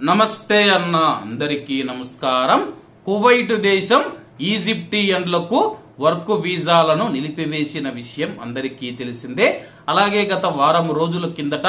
నమస్తే అన్న అందరికీ నమస్కారం. కువైట్ దేశం ఈజిప్టియన్లకు వర్క్ వీసాలను నిలిపివేసిన విషయం అందరికీ తెలిసిందే. అలాగే గత వారం రోజుల కిందట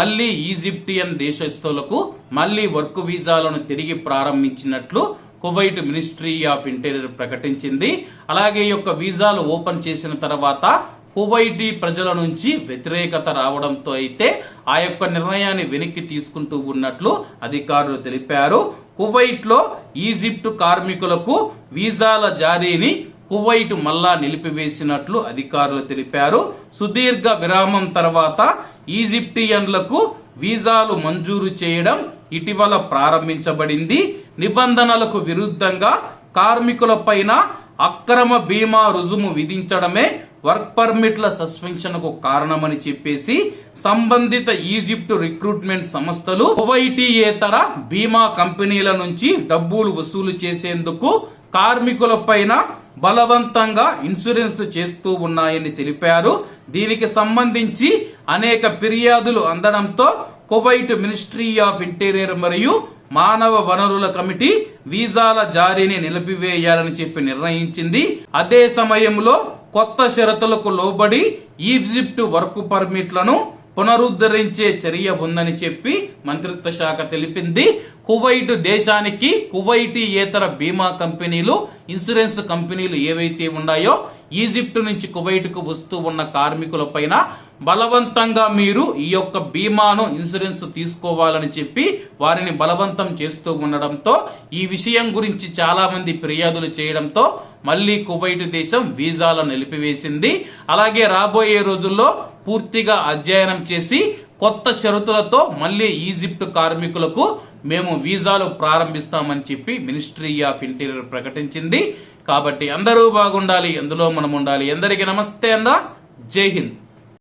మళ్ళీ ఈజిప్టియన్ దేశస్తులకు మళ్ళీ వర్క్ వీసాలను తిరిగి ప్రారంభించినట్లు కువైట్ మినిస్ట్రీ ఆఫ్ ఇంటీరియర్ ప్రకటించింది. అలాగే ఈ యొక్క వీసాలు ఓపెన్ చేసిన తర్వాత కువైటీ ప్రజల నుంచి వ్యతిరేకత రావడంతో అయితే ఆ యొక్క నిర్ణయాన్ని వెనక్కి తీసుకుంటూ ఉన్నట్లు అధికారులు తెలిపారు. కువైట్లో ఈజిప్ట్ కార్మికులకు వీసాల జారీని కువైట్ మళ్ళా నిలిపివేసినట్లు అధికారులు తెలిపారు. సుదీర్ఘ విరామం తర్వాత ఈజిప్టియన్లకు వీసాలు మంజూరు చేయడం ఇటీవల ప్రారంభించబడింది. నిబంధనలకు విరుద్ధంగా కార్మికులపైన అక్రమ బీమా రుజుము విధించడమే వర్క్ పర్మిట్ల సస్పెన్షన్కు కారణమని చెప్పేసి సంబంధిత ఈజిప్ట్ రిక్రూట్మెంట్ సంస్థలు కువైటీయేతర బీమా కంపెనీల నుంచి డబ్బులు వసూలు చేసేందుకు కార్మికులపైన బలవంతంగా ఇన్సూరెన్స్ చేస్తూ ఉన్నాయని తెలిపారు. దీనికి సంబంధించి అనేక ఫిర్యాదులు అందడంతో కువైట్ మినిస్ట్రీ ఆఫ్ ఇంటీరియర్ మరియు మానవ వనరుల కమిటీ వీసాల జారీని నిలిపివేయాలని చెప్పి నిర్ణయించింది. అదే సమయంలో కొత్త షరతులకు లోబడి ఈజిప్ట్ వర్క్ పర్మిట్లను పునరుద్ధరించే చర్య ఉందని చెప్పి మంత్రిత్వ శాఖ తెలిపింది. కువైట్ దేశానికి కువైటీ ఏతర బీమా కంపెనీలు ఇన్సూరెన్స్ కంపెనీలు ఏవైతే ఉన్నాయో ఈజిప్ట్ నుంచి కువైట్కు వస్తూ ఉన్న కార్మికులపైన బలవంతంగా మీరు ఈ యొక్క బీమాను ఇన్సూరెన్స్ తీసుకోవాలని చెప్పి వారిని బలవంతం చేస్తూ ఉండడంతో ఈ విషయం గురించి చాలా మంది ఫిర్యాదులు చేయడంతో మళ్ళీ కువైట్ దేశం వీసాలను నిలిపివేసింది. అలాగే రాబోయే రోజుల్లో పూర్తిగా అధ్యయనం చేసి కొత్త షరతులతో మళ్ళీ ఈజిప్ట్ కార్మికులకు మేము వీసాలు ప్రారంభిస్తామని చెప్పి మినిస్ట్రీ ఆఫ్ ఇంటీరియర్ ప్రకటించింది. కాబట్టి అందరూ బాగుండాలి ఎందులో మనం ఉండాలి ఎందరికీ నమస్తే అందా? జై హింద్.